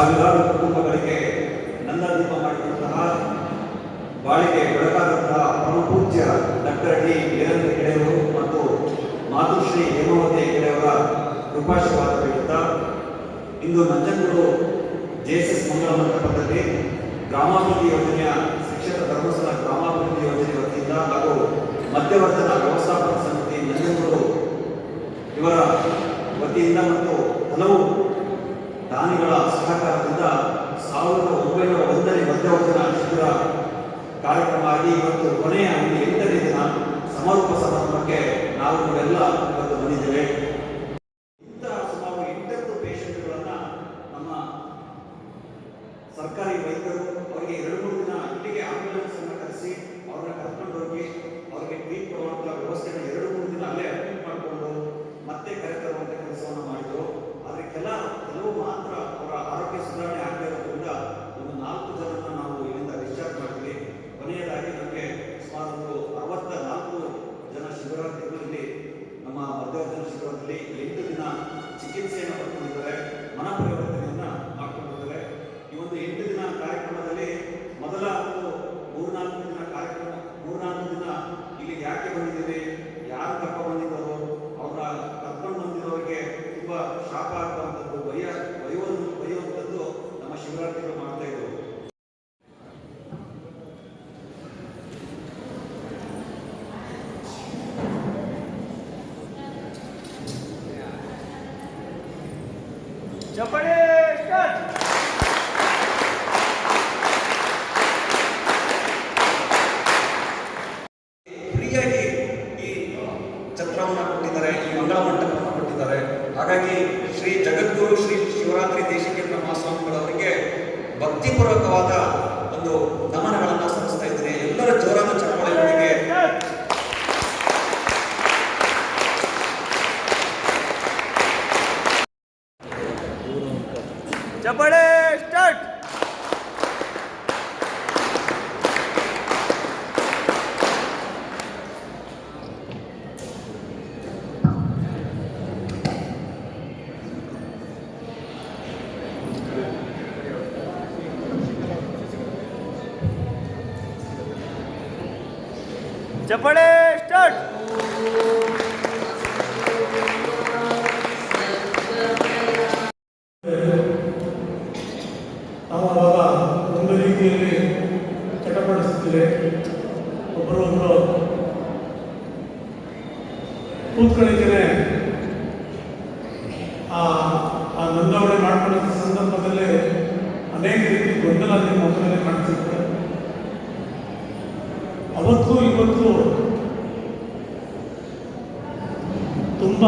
ಸಾವಿರಾರು ಕುಟುಂಬಗಳಿಗೆ ನನ್ನ ದೀಪ ಮಾಡಿದಂತಹ ಬಾಳಿಗೆ ಬೆಳಕಾದಂತಹ ಪರಮಪೂಜ್ಯ ಡಾಕ್ಟರ್ ಡಿ. ವೀರೇಂದ್ರ ಹೆಗಡೆಯವರು ಮತ್ತು ಮಾತುಶ್ರೀ ಹೇಮಾವತಿ ಹೆಗಡೆಯವರ ಕೃಪಾಶೀರ್ವಾದ ಬೀಳುತ್ತಾ ಇಂದು ನಂಜನಗೂಡು ಎಸ್ ಮಂಗಳ ಮಂಟಪದಲ್ಲಿ ಗ್ರಾಮಾಭಿವೃದ್ಧಿ ಯೋಜನೆಯ ಶಿಕ್ಷಕ ಧರ್ಮಸ್ಥಳ ಗ್ರಾಮಾಭಿವೃದ್ಧಿ ಯೋಜನೆ ವತಿಯಿಂದ ಹಾಗೂ ಮಧ್ಯವರ್ತನ ವ್ಯವಸ್ಥಾಪನಾ ಸಮಿತಿ ನಂಜನಗೂಡು ಇವರ ವತಿಯಿಂದ ಮತ್ತು ಹಲವು ದಾನಿಗಳ ಸಹಕಾರದಿಂದ ಸಾವಿರದ ಒಂಬೈನೂರ ಮಧ್ಯವರ್ಜನ ಶಿಬಿರ ಕಾರ್ಯಕ್ರಮ ಆಗಿ ಇವತ್ತು ಕೊನೆಯ ಒಂದು ಎಂಟನೇ ದಿನ ಸಮಾರೋಪ ಸಮಾರಂಭಕ್ಕೆ ನಾವು ನೀವೆಲ್ಲ ಇವತ್ತು ಬಂದಿದ್ದೇವೆ. ಚಪ್ಪಳೆ ಸ್ಟಾರ್ಟ್ ಅವತ್ತು ಇವತ್ತು ತುಂಬ,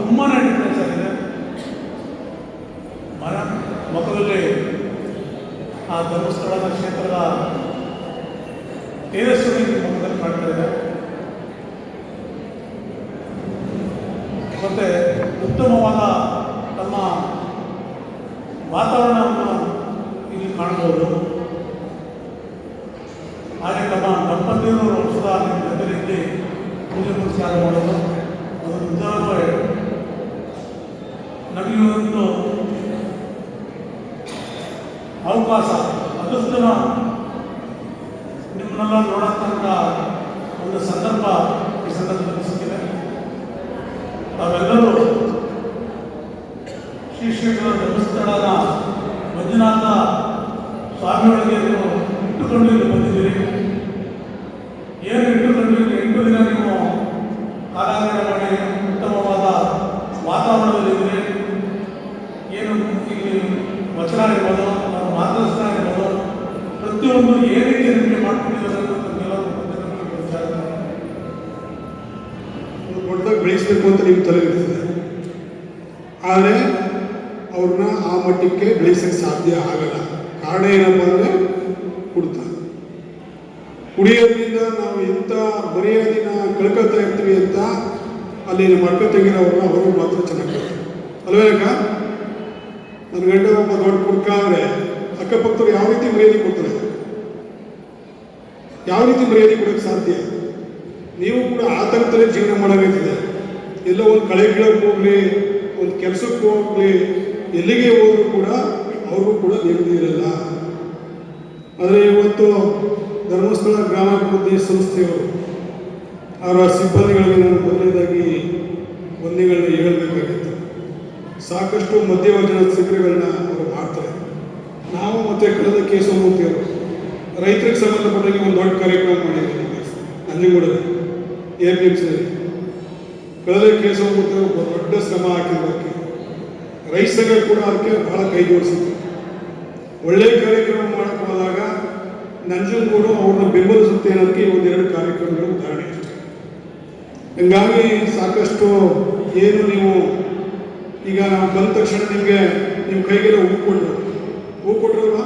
ತುಂಬಾ ಡಿಫ್ರೆನ್ಸ್ ಆಗಿದೆ ಮರ, ಮಕ್ಕಳಲ್ಲಿ ಆ ಧರ್ಮಸ್ಥಳದ ಕ್ಷೇತ್ರದ ತೇಜಸ್ವಿ ಮಕ್ಕಳಲ್ಲಿ ಮಾಡ್ತಾ ಇದೆ. ಮತ್ತು ಅವಕಾಶ ಅದೃಷ್ಟನ ನಿಮ್ಮನ್ನೆಲ್ಲ ನೋಡತಕ್ಕ ಪ್ರತಿಯೊಂದು ಏನ್ ರೀತಿ ನಿಮಗೆ ಮಾಡ್ಕೊಂಡಿದ್ದಾರೆ. ದೊಡ್ಡದಾಗಿ ಬೆಳೆಸಬೇಕು ಅಂತ ನಿಮ್ಗೆ ತಲೆ ಇರ್ತದೆ ಆದರೆ ಅವ್ರನ್ನ ಆ ಮಟ್ಟಕ್ಕೆ ಬೆಳೆಸಕ್ಕೆ ಸಾಧ್ಯ ಆಗಲ್ಲ. ಕಾರಣ ಏನಪ್ಪ ಅಂದರೆ ಕುಡ್ತ. ಕುಡಿಯೋದ್ರಿಂದ ನಾವು ಎಂಥ ಮರ್ಯಾದಿನ ಕಳ್ಕೊತಾ ಇರ್ತೀವಿ ಅಂತ ಅಲ್ಲಿ ಮಡ್ಕ ತೆಗಿರೋವ್ರನ್ನ ಅವರು ಮಾತ್ರ ಚೆನ್ನಾಗಿ ಅಲ್ವೇ ಅಕ್ಕ? ನನ್ನ ಗಂಡ ಒಬ್ಬ ದೊಡ್ಡ ಕುಡ್ಕ ಆದರೆ ಅಕ್ಕಪಕ್ಕದವ್ರು ಯಾವ ರೀತಿ ಮರ್ಯಾದೆ ಕೊಡ್ತಾರೆ? ಯಾವ ರೀತಿ ಮರ್ಯಾದೆ ಕೊಡೋಕ್ಕೆ ಸಾಧ್ಯ? ನೀವು ಕೂಡ ಆ ಥರದಲ್ಲೇ ಜೀವನ ಮಾಡಬೇಕಿದೆ. ಎಲ್ಲೋ ಒಂದು ಕಳೆ ಕೀಳಕ್ಕೆ ಹೋಗ್ಲಿ, ಒಂದು ಕೆಲಸಕ್ಕೆ ಹೋಗ್ಲಿ, ಎಲ್ಲಿಗೆ ಹೋದರೂ ಕೂಡ ಅವ್ರಿಗೂ ಕೂಡ ನೆಮ್ಮದಿ ಇರಲ್ಲ. ಆದರೆ ಇವತ್ತು ಧರ್ಮಸ್ಥಳ ಗ್ರಾಮಾಭಿವೃದ್ಧಿ ಸಂಸ್ಥೆಯವರು ಅವರ ಸಿಬ್ಬಂದಿಗಳಿಗೆ ನಾನು ಮೊದಲನೇದಾಗಿ ವಂದನೆಗಳನ್ನ ಹೇಳಬೇಕಾಗಿತ್ತು. ಸಾಕಷ್ಟು ಮಧ್ಯವರ್ಜನ ಶಿಬಿರಗಳನ್ನ ಅವರು ಮಾಡ್ತಾರೆ. ನಾವು ಮತ್ತೆ ಕಳೆದ ಕೇಶವಮೂರ್ತಿಯವರು ರೈತರಿಗೆ ಸಂಬಂಧಪಟ್ಟಾಗಿ ಒಂದು ದೊಡ್ಡ ಕಾರ್ಯಕ್ರಮ ಮಾಡಿದ್ದೀವಿ ನಂಜನಗೂಡಲ್ಲಿ ಏರ್ನಲ್ಲಿ ಕಳೆದ ಕೇಶವಮೂರ್ತಿ ಒಬ್ಬ ದೊಡ್ಡ ಶ್ರಮ ಹಾಕಿರೋದಕ್ಕೆ ರೈತ ಕೂಡ ಅದಕ್ಕೆ ಬಹಳ ಕೈ ಜೋಡಿಸಿತ್ತು. ಒಳ್ಳೆ ಕಾರ್ಯಕ್ರಮ ಮಾಡಕ್ಕೆ ಹೋದಾಗ ನಂಜನಗೂಡು ಅವ್ರನ್ನ ಬೆಂಬಲಿಸುತ್ತೆ ಅನ್ನೋದಕ್ಕೆ ಒಂದೆರಡು ಕಾರ್ಯಕ್ರಮಗಳು ಉದಾಹರಣೆ ಹಂಗಾಗಿ ಸಾಕಷ್ಟು ಏನು ನೀವು ಈಗ ನಾವು ಬಂದ ತಕ್ಷಣ ನಿಮಗೆ ನಿಮ್ಮ ಕೈಗೆಲ್ಲ ಹೂ ಕೊಟ್ಟರು ಹೂ ಕೊಟ್ರಲ್ವಾ?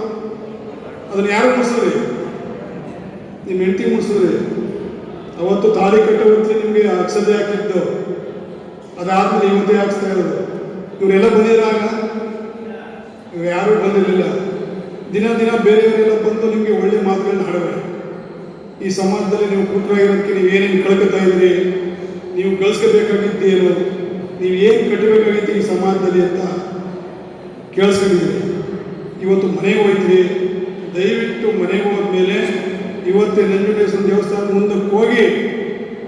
ಅದನ್ನ ಯಾರು ಮುಗಿಸಿದ್ರಿ ನಿಮ್ಮ ಹೆಂಡತಿ ಮುಗಿಸಿದ್ರಿ ಅವತ್ತು ತಾಳಿ ಕಟ್ಟೋ ನಿಮಗೆ ಅಕ್ಷತೆ ಹಾಕಿದ್ದು. ಅದಾದ್ಮೇಲೆ ಇವತ್ತೇ ಹಾಕ್ಸ್ತಾ ಇರೋದು. ಇವರೆಲ್ಲ ಬಂದಿರಾಗ ಇವ್ರು ಯಾರೂ ಬಂದಿರಲಿಲ್ಲ. ದಿನ ದಿನ ಬೇರೆಯವರೆಲ್ಲ ಬಂದು ನಿಮಗೆ ಒಳ್ಳೆ ಮಾತುಗಳನ್ನ ಹಾಡುವೆ ಈ ಸಮಾಜದಲ್ಲಿ ನೀವು ಕೂತರಾಗಿರೋದಕ್ಕೆ ನೀವು ಏನೇನು ಕಳ್ಕೊತಾ ಇದ್ರಿ? ನೀವು ಗಳಿಸ್ಕೋಬೇಕಾಗಿದ್ದೇನು ನೀವು ಏನು ಕಟ್ಟಬೇಕಾಗಿತ್ತು ಈ ಸಮಾಜದಲ್ಲಿ ಅಂತ ಕೇಳಿಸ್ಕೊಂಡಿದ್ದೀರಿ ಇವತ್ತು ಮನೆಗೆ ಹೋಯ್ತೀರಿ. ದಯವಿಟ್ಟು ಮನೆಗೆ ಹೋದ್ಮೇಲೆ ಇವತ್ತೇ ನಂಜುಂಡೇಶ್ವರ ದೇವಸ್ಥಾನ ಮುಂದಕ್ಕೆ ಹೋಗಿ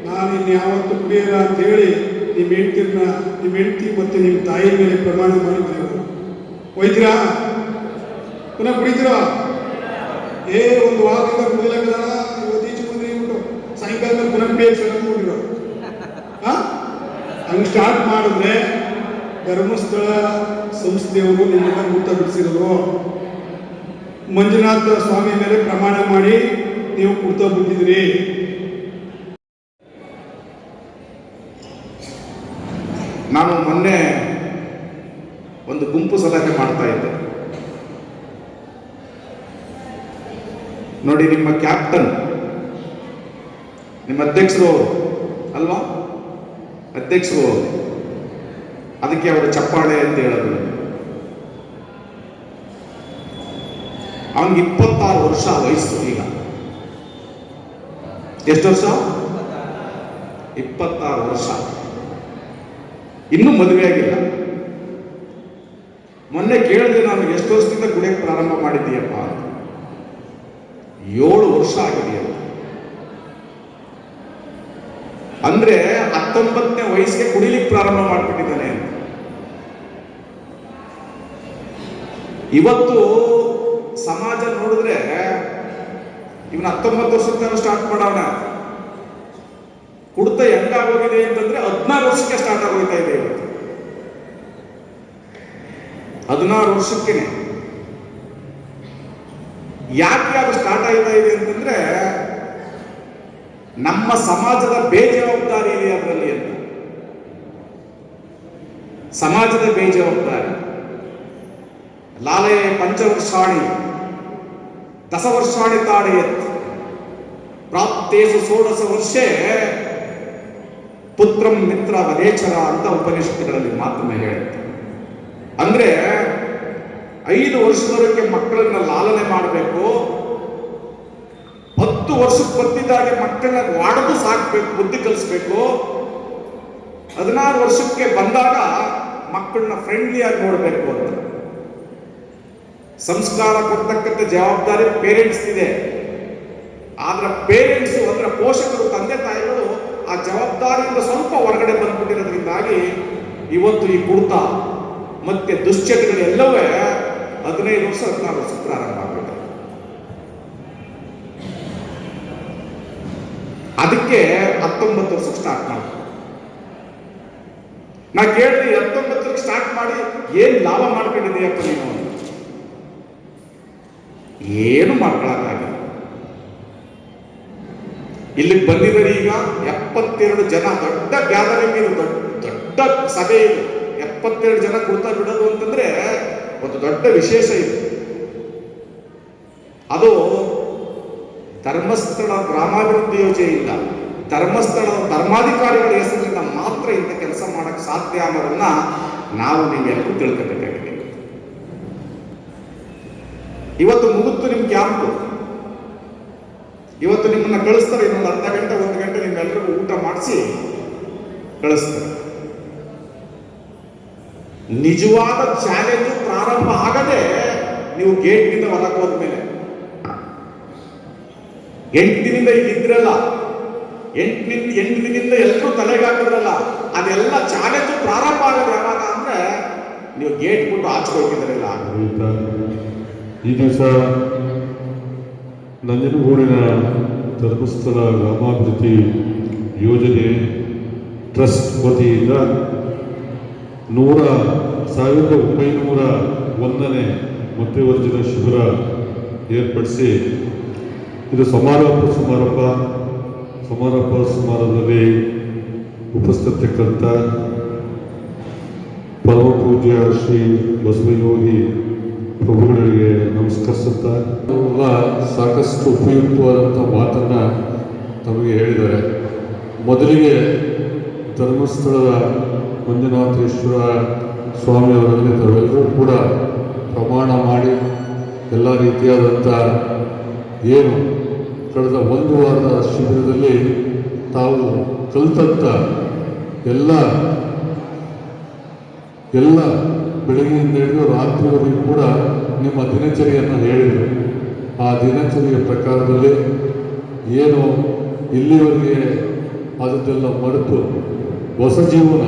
ನಾನು ಇನ್ನು ಯಾವತ್ತು ಕುಡಿಯಲ್ಲ ಅಂತ ಹೇಳಿ ನಿಮ್ಮ ಹೆಂಡ್ತಿರ್ನ, ನಿಮ್ಮ ಹೆಂಡ್ತಿ ಮತ್ತು ನಿಮ್ಮ ತಾಯಿ ಮೇಲೆ ಪ್ರಮಾಣ ಮಾಡಿದ್ರು ಒಯ್ತೀರಾ ಪುನಃ ಕುಡಿತೀರಾ? ಏ, ಒಂದು ವಾರದಿಂದ ಕುಡಿಲಕ್ಕಲ್ಲ ಇವತ್ತು ಈಚೆ ಬಂದ್ರೆ ಬಿಟ್ಟು ಸಾಯಂಕಾಲ ಪುನಃ ಶುರು ಮಾಡಿರೋ ಹಾ ಹಂಗೆ ಸ್ಟಾರ್ಟ್ ಮಾಡಿದ್ರೆ ಧರ್ಮಸ್ಥಳ ಸಂಸ್ಥೆಯವರು ನಿಮ್ಮನ್ನ ಊಟ ಬಿಡಿಸಿರೋರು ಮಂಜುನಾಥ ಸ್ವಾಮಿ ಮೇಲೆ ಪ್ರಮಾಣ ಮಾಡಿ ನೀವು ಕುಡ್ತಾ ಬಿಟ್ಟಿದ್ರಿ ನಾನು ಮೊನ್ನೆ ಒಂದು ಗುಂಪು ಸಲಹೆ ಮಾಡ್ತಾ ಇದ್ದೆ. ನೋಡಿ, ನಿಮ್ಮ ಕ್ಯಾಪ್ಟನ್, ನಿಮ್ಮ ಅಧ್ಯಕ್ಷರು ಅಲ್ವಾ? ಅಧ್ಯಕ್ಷರು ಅದಕ್ಕೆ ಅವರು ಚಪ್ಪಾಳೆ ಅಂತ ಹೇಳೋದು. ಅವನಿಗೆ ಇಪ್ಪತ್ತಾರು ವರ್ಷ ವಯಸ್ಸು ಈಗ. ಎಷ್ಟು ವರ್ಷ? ಇಪ್ಪತ್ತಾರು ವರ್ಷ. ಇನ್ನೂ ಮದುವೆ ಆಗಿಲ್ಲ. ಮೊನ್ನೆ ಕೇಳಿದೆ ನಾನು, ಎಷ್ಟು ವರ್ಷದಿಂದ ಕುಡಿಯಕ್ಕೆ ಪ್ರಾರಂಭ ಮಾಡಿದ್ದೀಯಪ್ಪ. ಏಳು ವರ್ಷ ಆಗಿದೆಯಲ್ಲ. ಅಂದ್ರೆ ಹತ್ತೊಂಬತ್ತನೇ ವಯಸ್ಸಿಗೆ ಕುಡಿಲಿಕ್ಕೆ ಪ್ರಾರಂಭ ಮಾಡಿಬಿಟ್ಟಿದ್ದಾನೆ ಇವತ್ತು ಸಮಾಜ ನೋಡಿದ್ರೆ ಇವನ್ ಹತ್ತೊಂಬತ್ತು ವರ್ಷಕ್ಕೆ ಸ್ಟಾರ್ಟ್ ಮಾಡೋಣ ಕುಡ್ತ ಹೆಂಗಾಗೋಗಿದೆ ಅಂತಂದ್ರೆ ಹದಿನಾರು ವರ್ಷಕ್ಕೆ ಸ್ಟಾರ್ಟ್ ಆಗೋಯ್ತಾ ಇದೆ ಇವತ್ತು. ಹದಿನಾರು ವರ್ಷಕ್ಕೇನೆ. ಯಾಕೆ ಅದು ಸ್ಟಾರ್ಟ್ ಆಗ್ತಾ ಇದೆ ಅಂತಂದ್ರೆ ನಮ್ಮ ಸಮಾಜದ ಬೇಜವಾಬ್ದಾರಿ ಇದೆ ಅದರಲ್ಲಿ ಅಂತ. ಸಮಾಜದ ಬೇಜವಾಬ್ದಾರಿ. ಲಾಲೆ ಪಂಚವರ್ಷಾಣಿ. ದಸವರ್ಷಾಣಿ ತಾಡೆಯತ್ ಪ್ರಾಪ್ತೇಶು ಸೋಡಸ ವರ್ಷೇ ಪುತ್ರಂ ಮಿತ್ರ ವನೇಚರ ಅಂತ ಉಪನಿಷತ್ತುಗಳಲ್ಲಿ ಮಾತನ್ನ ಹೇಳುತ್ತೆ. ಅಂದ್ರೆ ಐದು ವರ್ಷದವರೆಗೆ ಮಕ್ಕಳನ್ನ ಲಾಲನೆ ಮಾಡಬೇಕು, ಹತ್ತು ವರ್ಷಕ್ಕೆ ಬಂದಿದ್ದಾಗೆ ಮಕ್ಕಳನ್ನ ವಾಡದು ಸಾಕ್ಬೇಕು, ಬುದ್ಧಿ ಕಲಿಸ್ಬೇಕು. ಹದಿನಾರು ವರ್ಷಕ್ಕೆ ಬಂದಾಗ ಮಕ್ಕಳನ್ನ ಫ್ರೆಂಡ್ಲಿಯಾಗಿ ನೋಡಬೇಕು ಅಂತ. ಸಂಸ್ಕಾರ ಕೊಡ್ತಕ್ಕಂಥ ಜವಾಬ್ದಾರಿ ಪೇರೆಂಟ್ಸ್ ಇದೆ. ಆದ್ರೆ ಪೇರೆಂಟ್ಸ್ ಅಂದ್ರೆ ಪೋಷಕರು ತಂದೆ ತಾಯಿಗಳು ಆ ಜವಾಬ್ದಾರಿಯಿಂದ ಸ್ವಲ್ಪ ಹೊರಗಡೆ ಬಂದ್ಬಿಟ್ಟಿರೋದ್ರಿಂದಾಗಿ ಇವತ್ತು ಈ ಕುರ್ತ ಮತ್ತೆ ದುಶ್ಚಟಗಳೆಲ್ಲವೇ ಹದಿನೈದು ವರ್ಷ ಹದಿನಾರು ವರ್ಷ ಪ್ರಾರಂಭ ಆಗ್ಬಿಟ್ಟೆ ಅದಕ್ಕೆ ಹತ್ತೊಂಬತ್ತು ವರ್ಷ ಸ್ಟಾರ್ಟ್ ಮಾಡಿ ನಾ ಕೇಳಿದೆ ಹತ್ತೊಂಬತ್ತು ಸ್ಟಾರ್ಟ್ ಮಾಡಿ ಏನ್ ಲಾಭ ಮಾಡ್ಕೊಂಡಿದ್ದೀಯಪ್ಪ ಅಂತ. ಏನು ಮಾಡ್ಕೊಳಕ್ಕಾಗಿಲ್ಲ. ಇಲ್ಲಿಗೆ ಬಂದಿದ್ದಾರೆ ಈಗ ಎಪ್ಪತ್ತೆರಡು ಜನ, ದೊಡ್ಡ ಗ್ಯಾದರಿಂಗ್ ಇದು, ದೊಡ್ಡ ದೊಡ್ಡ ಸಭೆ ಇದು. ಎಪ್ಪತ್ತೆರಡು ಜನ ಕೂತ ಬಿಡೋದು ಅಂತಂದ್ರೆ ಒಂದು ದೊಡ್ಡ ವಿಶೇಷ ಇದು. ಅದು ಧರ್ಮಸ್ಥಳ ಗ್ರಾಮಾಭಿವೃದ್ಧಿ ಯೋಜನೆಯಿಂದ ಧರ್ಮಸ್ಥಳ ಧರ್ಮಾಧಿಕಾರಿಗಳ ಹೆಸರಿನಿಂದ ಮಾತ್ರ ಇಂಥ ಕೆಲಸ ಮಾಡಕ್ಕೆ ಸಾಧ್ಯ ಅನ್ನೋದನ್ನ ನಾವು ನೀವೆಲ್ಲರೂ ತಿಳ್ಕೊಬೇಕಾಗಿದೆ. ಇವತ್ತು ಮುಗಿತು. ಇವತ್ತು ನಿಮ್ಮನ್ನ ಕಳಿಸ್ತಾರೆ ಇನ್ನೊಂದು ಅರ್ಧ ಗಂಟೆ, ಒಂದು ಗಂಟೆ ನಿಮ್ಮೆಲ್ಲರಿಗೂ ಊಟ ಮಾಡಿಸಿ ಕಳಿಸ್ತಾರೆ. ನಿಜವಾದ ಚಾಲೆಂಜ್ ಪ್ರಾರಂಭ ಆಗದೆ ನೀವು ಗೇಟ್ನಿಂದ ಹೊರಗೆ ಹೋದ್ಮೇಲೆ. ಎಂಟು ದಿನದಿಂದ ಇದ್ರಲ್ಲ, ಎಂಟು ದಿನ ಎಂಟು ದಿನದಿಂದ ಎಲ್ಲರೂ ತಲೆಗೆ ಹಾಕಿದ್ರಲ್ಲ, ಅದೆಲ್ಲ ಚಾಲೆಂಜ್ ಪ್ರಾರಂಭ ಆಗೋದು ಯಾವಾಗ ಅಂದ್ರೆ ನೀವು ಗೇಟ್ ಬಿಟ್ಟು ಆಚೆ ಹೋಗಿದ್ರಲ್ಲ. ಇದು ದಿವಸ ನಂಜನಗೂಡಿನ ಧರ್ಮಸ್ಥಳ ಗ್ರಾಮಾಭಿವೃದ್ಧಿ ಯೋಜನೆ ಟ್ರಸ್ಟ್ ವತಿಯಿಂದ ನೂರ ಸಾವಿರದ ಒಂಬೈನೂರ ಒಂದನೇ ಮಧ್ಯವರ್ಜಿನ ಶಿಬಿರ ಏರ್ಪಡಿಸಿ ಇದು ಸಮಾರೋಪ ಸಮಾರಂಭ. ಸಮಾರೋಪ ಸಮಾರಂಭದಲ್ಲಿ ಉಪಸ್ಥಿತಕ್ಕಂಥ ಪರಮ ಪೂಜ್ಯ ಶ್ರೀ ಬಸವಯೋಗಿ ಪ್ರಭುಗಳಿಗೆ ನಮಸ್ಕರಿಸುತ್ತಾ ಸಾಕಷ್ಟು ಉಪಯುಕ್ತವಾದಂಥ ಮಾತನ್ನು ತಮಗೆ ಹೇಳಿದ್ದಾರೆ. ಮೊದಲಿಗೆ ಧರ್ಮಸ್ಥಳದ ಮಂಜುನಾಥೇಶ್ವರ ಸ್ವಾಮಿಯವರಲ್ಲಿ ತಾವೆಲ್ಲರೂ ಕೂಡ ಪ್ರಮಾಣ ಮಾಡಿ ಎಲ್ಲ ರೀತಿಯಾದಂಥ ಏನು ಕಳೆದ ಒಂದು ವಾರದ ಶಿಬಿರದಲ್ಲಿ ತಾವು ಕಲಿತಂಥ ಎಲ್ಲ ಎಲ್ಲ ಬೆಳಗ್ಗೆಯಿಂದ ಹಿಡಿದು ರಾತ್ರಿವರೆಗೂ ಕೂಡ ನಿಮ್ಮ ದಿನಚರಿಯನ್ನು ಹೇಳಿದರು. ಆ ದಿನಚರಿಯ ಪ್ರಕಾರದಲ್ಲಿ ಏನು ಇಲ್ಲಿವರೆಗೆ ಅದನ್ನೆಲ್ಲ ಮರೆತು ಹೊಸ ಜೀವನ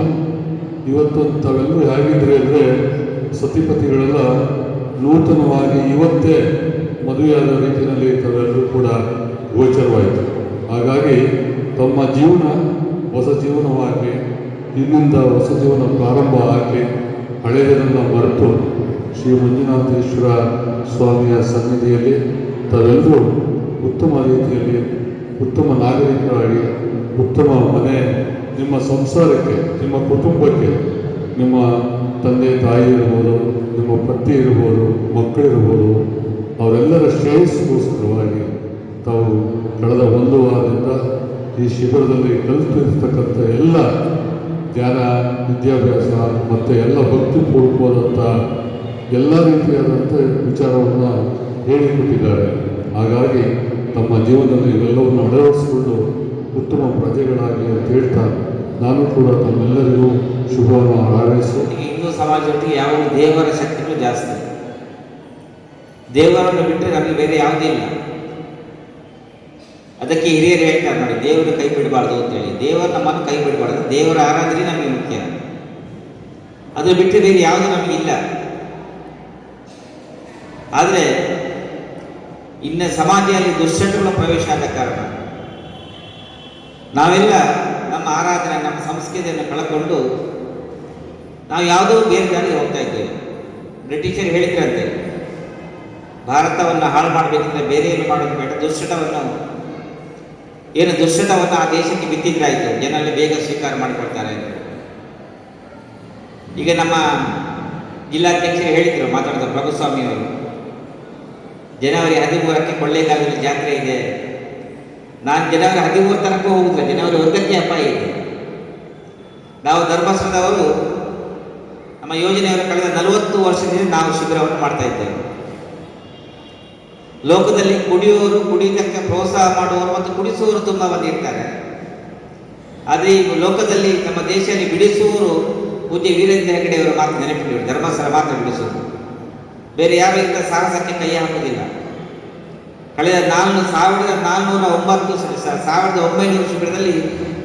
ಇವತ್ತು ತಾವೆಲ್ಲರೂ ಹೇಗಿದ್ರೆ ಅಂದರೆ ಸತಿಪತಿಗಳೆಲ್ಲ ನೂತನವಾಗಿ ಇವತ್ತೇ ಮದುವೆಯಾದ ರೀತಿಯಲ್ಲಿ ತಾವೆಲ್ಲರೂ ಕೂಡ ಗೋಚರವಾಯಿತು. ಹಾಗಾಗಿ ತಮ್ಮ ಜೀವನ ಹೊಸ ಜೀವನವಾಗಿ ಇಲ್ಲಿಂದ ಹೊಸ ಜೀವನ ಪ್ರಾರಂಭ ಆಗಿ ಹಳೆಯದನ್ನು ಮರೆತು ಶ್ರೀ ಮಂಜುನಾಥೇಶ್ವರ ಸ್ವಾಮಿಯ ಸನ್ನಿಧಿಯಲ್ಲಿ ತಾವೆಲ್ಲರೂ ಉತ್ತಮ ರೀತಿಯಲ್ಲಿ, ಉತ್ತಮ ನಾಗರಿಕರಾಗಿ, ಉತ್ತಮ ಮನೆ, ನಿಮ್ಮ ಸಂಸಾರಕ್ಕೆ, ನಿಮ್ಮ ಕುಟುಂಬಕ್ಕೆ, ನಿಮ್ಮ ತಂದೆ, ತಾಯಿ ಇರ್ಬೋದು, ನಿಮ್ಮ ಪತ್ನಿ ಇರ್ಬೋದು, ಮಕ್ಕಳಿರ್ಬೋದು, ಅವರೆಲ್ಲರ ಶ್ರೇಯಸ್ಸಿಗೋಸ್ಕರವಾಗಿ ತಾವು ಕಳೆದ ಒಂದು ವಾರದಿಂದ ಈ ಶಿಬಿರದಲ್ಲಿ ಕಲಿತಿರ್ತಕ್ಕಂಥ ಎಲ್ಲ ಜ್ಞಾನ, ವಿದ್ಯಾಭ್ಯಾಸ, ಮತ್ತು ಎಲ್ಲ ಭಕ್ತಿಪೂರ್ವಕವಾದಂಥ ಎಲ್ಲ ರೀತಿಯಾದಂಥ ವಿಚಾರವನ್ನು ಹೇಳಿಕೊಟ್ಟಿದ್ದಾರೆ. ಹಾಗಾಗಿ ತಮ್ಮ ಜೀವನದಲ್ಲಿ ಇವೆಲ್ಲವನ್ನು ಅಳವಡಿಸಿಕೊಂಡು ಉತ್ತಮ ಪ್ರಜೆಗಳಾಗಿ ಅಂತ ಹೇಳ್ತಾ ನಾನು ಕೂಡ ತಮ್ಮೆಲ್ಲರಿಗೂ ಶುಭವನ್ನು ಹಾರೈಸಿ ಹಿಂದೂ ಸಮಾಜದೊಟ್ಟಿಗೆ ಯಾವ ದೇವರ ಶಕ್ತಿಗಳು ಜಾಸ್ತಿ. ದೇವರನ್ನು ಬಿಟ್ಟರೆ ನಮಗೆ ಬೇರೆ ಯಾವುದೇ ಇಲ್ಲ. ಅದಕ್ಕೆ ಹಿರಿಯರು ಹೇಳ್ತಾರೆ ನೋಡಿ ದೇವರು ಕೈ ಬಿಡಬಾರ್ದು ಅಂತೇಳಿ. ದೇವರ ನಮ್ಮನ್ನು ಕೈ ಬಿಡಬಾರ್ದು ದೇವರ ಆರಾಧನೆ ನಮಗೆ ಮುಖ್ಯ. ಅದು ಬಿಟ್ಟರೆ ಬೇರೆ ಯಾವುದು ನಮಗಿಲ್ಲ. ಆದರೆ, ಇನ್ನು ಸಮಾಜದಲ್ಲಿ ದುಶ್ಚಟಗಳ ಪ್ರವೇಶ ಆದ ಕಾರಣ, ನಾವೆಲ್ಲ ನಮ್ಮ ಆರಾಧನೆ, ನಮ್ಮ ಸಂಸ್ಕೃತಿಯನ್ನು ಕಳ್ಕೊಂಡು ನಾವು ಯಾವುದೋ ಬೇರೆ ದಾರಿಗೆ ಹೋಗ್ತಾ ಇದ್ದೇವೆ. ಬ್ರಿಟಿಷರು ಹೇಳಿದ್ರಂತೆ, ಭಾರತವನ್ನು ಹಾಳು ಮಾಡಬೇಕಂದ್ರೆ ಬೇರೆ ಏನು ಮಾಡೋದು ಬೇಡ, ದುಶ್ಚಟವನ್ನು ಏನು ದುಶ್ಚಟವನ್ನು ಆ ದೇಶಕ್ಕೆ ಬಿತ್ತಿದ್ರೆ ಆಯಿತು ಅಲ್ಲಿ ಬೇಗ ಸ್ವೀಕಾರ ಮಾಡಿಕೊಳ್ತಾರೆ ಈಗ ನಮ್ಮ ಜಿಲ್ಲಾಧ್ಯಕ್ಷರು ಹೇಳಿದರು ಮಾತಾಡಿದ ಪ್ರಭುಸ್ವಾಮಿಯವರು ಜನವರಿ ಹದಿಮೂರಕ್ಕೆ ಕೊಳ್ಳೇಗಾಲದಲ್ಲಿ ಜಾತ್ರೆ ಇದೆ. ನಾನು ಜನವರಿ ಹದಿಮೂರು ತನಕ ಹೋಗುದಿಲ್ಲ, ಜನವರಿ ಒಂದಕ್ಕೆ ಅಪಾಯ ಇದೆ. ನಾವು ಧರ್ಮಸ್ಥಳದವರು, ನಮ್ಮ ಯೋಜನೆಯವರು ಕಳೆದ ನಲವತ್ತು ವರ್ಷದಿಂದ ನಾವು ಶಿಬಿರವನ್ನು ಮಾಡ್ತಾ ಇದ್ದೇವೆ. ಲೋಕದಲ್ಲಿ ಕುಡಿಯೋರು ಕುಡಿಯುವುದಕ್ಕೆ ಪ್ರೋತ್ಸಾಹ ಮಾಡುವವರು ಮತ್ತು ಕುಡಿಸುವವರು ತುಂಬ ಬಂದಿರ್ತಾರೆ ಆದರೆ ಈ ಲೋಕದಲ್ಲಿ ನಮ್ಮ ದೇಶದಲ್ಲಿ ಬಿಡಿಸುವವರು ಪೂಜ್ಯ ವೀರೇಂದ್ರ ಹೆಗಡೆಯವರು ಮಾತ್ರ ನೆನಪಿಟ್ಟಿವರು ಧರ್ಮಸ್ಥಳ ಮಾತ್ರ ಬಿಡಿಸುವುದು. ಬೇರೆ ಯಾರು ಇಂಥ ಸಾಹಸಕ್ಕೆ ಕೈ ಹಾಕುವುದಿಲ್ಲ. ಕಳೆದ ನಾಲ್ಕು ಸಾವಿರದ ನಾಲ್ನೂರ ಒಂಬತ್ತು ಸಾವಿರದ ಒಂಬೈನೂರು ಶಿಬಿರದಲ್ಲಿ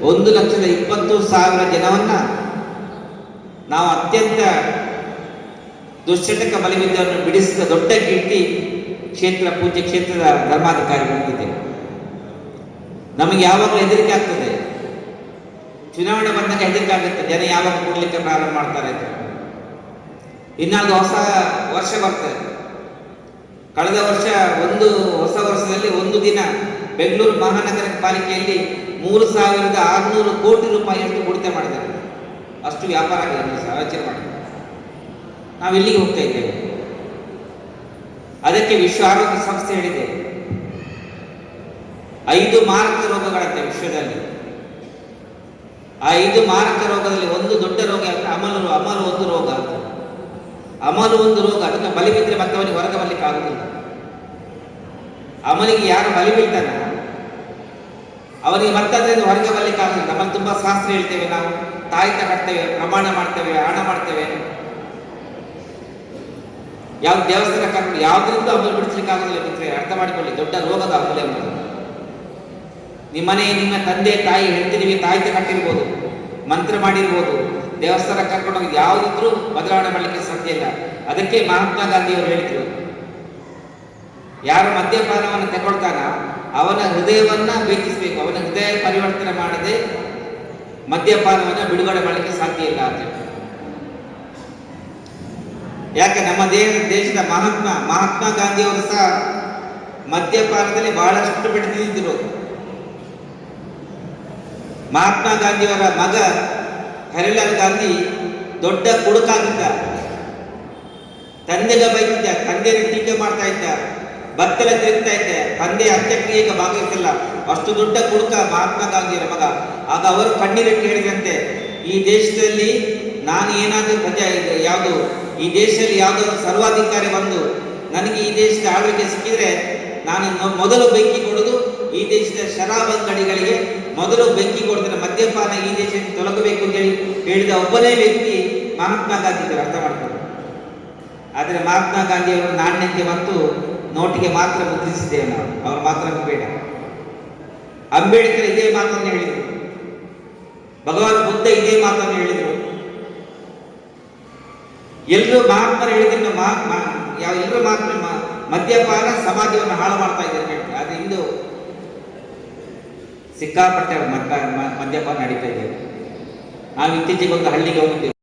ಒಂದು ಲಕ್ಷದ ಇಪ್ಪತ್ತು ಸಾವಿರ ಜನವನ್ನ ನಾವು ಅತ್ಯಂತ ದುಶ್ಚಟಕ ಬಲಿಬಿದ್ದವನ್ನು ಬಿಡಿಸಿದ ದೊಡ್ಡ ಕೀರ್ತಿ ಕ್ಷೇತ್ರ, ಪೂಜ್ಯ ಕ್ಷೇತ್ರದ ಧರ್ಮಾಧಿಕಾರಿಗಳಿದ್ದೇವೆ ನಮಗೆ ಯಾವಾಗಲೂ ಹೆದರಿಕೆ ಆಗ್ತದೆ. ಚುನಾವಣೆ ಬಂದಾಗ ಹೆದರಿಕೆ ಆಗುತ್ತೆ. ಜನ ಯಾವಾಗ ಕೊಡ್ಲಿಕ್ಕೆ ಪ್ರಾರಂಭ ಮಾಡ್ತಾರೆ ಅಂತ. ಇನ್ನಾದ್ರು ಹೊಸ ವರ್ಷ ಬರ್ತದೆ. ಕಳೆದ ವರ್ಷ ಒಂದು ಹೊಸ ವರ್ಷದಲ್ಲಿ ಒಂದು ದಿನ ಬೆಂಗಳೂರು ಮಹಾನಗರ ಪಾಲಿಕೆಯಲ್ಲಿ ಮೂರು ಸಾವಿರದ ಆರುನೂರು ಕೋಟಿ ರೂಪಾಯಿಯಷ್ಟು ಹೂಡಿಕೆ ಮಾಡಿದ್ದಾರೆ. ಅಷ್ಟು ವ್ಯಾಪಾರ ಆಗಿದೆ ಆಲೋಚನೆ ಮಾಡಿ ನಾವು ಇಲ್ಲಿಗೆ ಹೋಗ್ತಾ ಇದ್ದೇವೆ. ಅದಕ್ಕೆ ವಿಶ್ವ ಆರೋಗ್ಯ ಸಂಸ್ಥೆ ಹೇಳಿದೆ. ಐದು ಮಾರಕ ರೋಗಗಳಂತೆ ವಿಶ್ವದಲ್ಲಿ. ಆ ಐದು ಮಾರಕ ರೋಗದಲ್ಲಿ ಒಂದು ದೊಡ್ಡ ರೋಗ ಅಮಲು ಅಮಲು ಒಂದು ರೋಗ ಅಂತ. ಅಮಲು ಒಂದು ರೋಗ ಅದಕ್ಕೆ ಬಲಿ ಬಿದ್ದರೆ ಮತ್ತೆ ಅವನಿಗೆ ಹೊರಗೆ ಬರ್ಲಿಕ್ಕೆ ಆಗುದಿಲ್ಲ ಅಮಲಿಗೆ ಯಾರು ಬಲಿ ಬೀಳ್ತಾನ? ಅವನಿಗೆ ಮತ್ತೆ ಅದರಿಂದ ಹೊರಗೆ ಬರ್ಲಿಕ್ಕೆ ಆಗುದಿಲ್ಲ ನಮ್ಮಲ್ಲಿ ತುಂಬಾ ಶಾಸ್ತ್ರ ಹೇಳ್ತೇವೆ ನಾವು. ತಾಯಿತ ಕಟ್ತೇವೆ, ಪ್ರಮಾಣ ಮಾಡ್ತೇವೆ ಹಣ ಮಾಡ್ತೇವೆ. ಯಾವ ದೇವಸ್ಥಾನ ಕರ್ಕೊಂಡು ಯಾವುದರಿಂದ ಅವನು ಬಿಡಿಸ್ಲಿಕ್ಕೆ ಆಗೋದಿಲ್ಲ ಮಿತ್ರೆ ಅರ್ಥ ಮಾಡಿಕೊಳ್ಳಿ, ದೊಡ್ಡ ರೋಗದ ಅಮಲೆ ಅನ್ನೋದು ನಿಮ್ಮ ಮನೆ, ನಿಮ್ಮ ತಂದೆ, ತಾಯಿ, ಹೆಂಡತಿ, ನಿಮಗೆ ತಾಯಿತ ಕಟ್ಟಿರ್ಬೋದು, ಮಂತ್ರ ಮಾಡಿರ್ಬೋದು, ದೇವಸ್ಥಾನ ಕರ್ಕೊಂಡು ಹೋಗಿ ಯಾವುದಿದ್ರೂ ಬದಲಾವಣೆ ಮಾಡಲಿಕ್ಕೆ ಸಾಧ್ಯ ಇಲ್ಲ ಅದಕ್ಕೆ ಮಹಾತ್ಮ ಗಾಂಧಿಯವರು ಹೇಳಿದ್ರು, ಯಾರು ಮದ್ಯಪಾನವನ್ನು ತಗೊಳ್ತಾನ ಅವನ ಹೃದಯವನ್ನ ಬೇಕಿಸಬೇಕು, ಅವನ ಹೃದಯ ಪರಿವರ್ತನೆ ಮಾಡದೆ ಮದ್ಯಪಾನವನ್ನು ಬಿಡುಗಡೆ ಮಾಡಲಿಕ್ಕೆ ಸಾಧ್ಯ ಇಲ್ಲ ಅಂತ. ಯಾಕೆ ನಮ್ಮ ದೇಶ ದೇಶದ ಮಹಾತ್ಮ ಮಹಾತ್ಮ ಗಾಂಧಿಯವರು ಸಹ ಮದ್ಯಪಾನದಲ್ಲಿ ಬಹಳಷ್ಟು ನಿಂತಿರೋದು ಮಹಾತ್ಮ ಗಾಂಧಿಯವರ ಮಗ ಹರಿಲಾಲ್ ಗಾಂಧಿ ದೊಡ್ಡ ಕುಡುಕಾಗಿದ್ದ. ತಂದೆಗೆ ಬೈತಿದ್ದ ತಂದೆ ಟೀಕೆ ಮಾಡ್ತಾ ಇದ್ದ, ಬತ್ತಲ ತಿರುಗ್ತಾ ಇದ್ದೆ ತಂದೆ ಅಂತ್ಯಕ್ರಿಯೆಗೆ ಭಾಗವಹಿಸಿಲ್ಲ. ಅಷ್ಟು ದೊಡ್ಡ ಕುಡುಕ ಮಹಾತ್ಮ ಗಾಂಧಿಯವರ ಮಗ. ಆಗ ಅವರು ಕಣ್ಣೀರಿಟ್ಟು ಹೇಳಿದಂತೆ ಈ ದೇಶದಲ್ಲಿ ನಾನು ಏನಾದರೂ ಪ್ರಜೆ ಯಾವುದು? ಈ ದೇಶದಲ್ಲಿ ಯಾವುದಾದ್ರು ಸರ್ವಾಧಿಕಾರಿ ಬಂದು ನನಗೆ ಈ ದೇಶದ ಆಳ್ವಿಕೆ ಸಿಕ್ಕಿದ್ರೆ ನಾನು ಮೊದಲು ಬೆಂಕಿ ಕೊಡುದು ಈ ದೇಶದ ಶರಾಬ್ ಮೊದಲು ಬೆಂಕಿ ಕೊಡ್ತಾರೆ ಮದ್ಯಪಾನ ಈ ದೇಶಕ್ಕೆ ತೊಲಗಬೇಕು ಅಂತ ಹೇಳಿ ಹೇಳಿದ ಒಬ್ಬನೇ ವ್ಯಕ್ತಿ ಮಹಾತ್ಮ ಗಾಂಧಿ ಅರ್ಥ ಮಾಡ್ತಾರೆ ಆದರೆ ಮಹಾತ್ಮ ಗಾಂಧಿ ಅವರು ನಾಣ್ಯಕ್ಕೆ ಮತ್ತು ನೋಟಿಗೆ ಮಾತ್ರ ಮುದ್ರಿಸಿದ್ದೇವೆ ನಾವು. ಅವ್ರ ಮಾತ್ರ ಬೇಡ ಅಂಬೇಡ್ಕರ್ ಇದೇ ಮಾತನ್ನು ಹೇಳಿದರು. ಭಗವಾನ್ ಬುದ್ಧ ಇದೇ ಮಾತನ್ನು ಹೇಳಿದರು. ಎಲ್ಲರೂ ಮಹಾತ್ಮರು ಹೇಳಿದ್ರೆ ಮಾ ಯಾವ ಎಲ್ಲರೂ ಮಾತ್ರ ಮ- ಮದ್ಯಪಾನ ಸಮಾಜವನ್ನು ಹಾಳು ಮಾಡ್ತಾ ಇದ್ದಾರೆ ಅದು ಇಂದು ಸಿಕ್ಕಾಪಟ್ಟೆ ಮದ್ಯ ಮದ್ಯಪಾನ ನಡೀತಾ ಇದೆ. ನಾವು ಇತ್ತೀಚೆಗೆ ಒಂದು ಹಳ್ಳಿಗೆ ಹೋಗಿದ್ದೇವೆ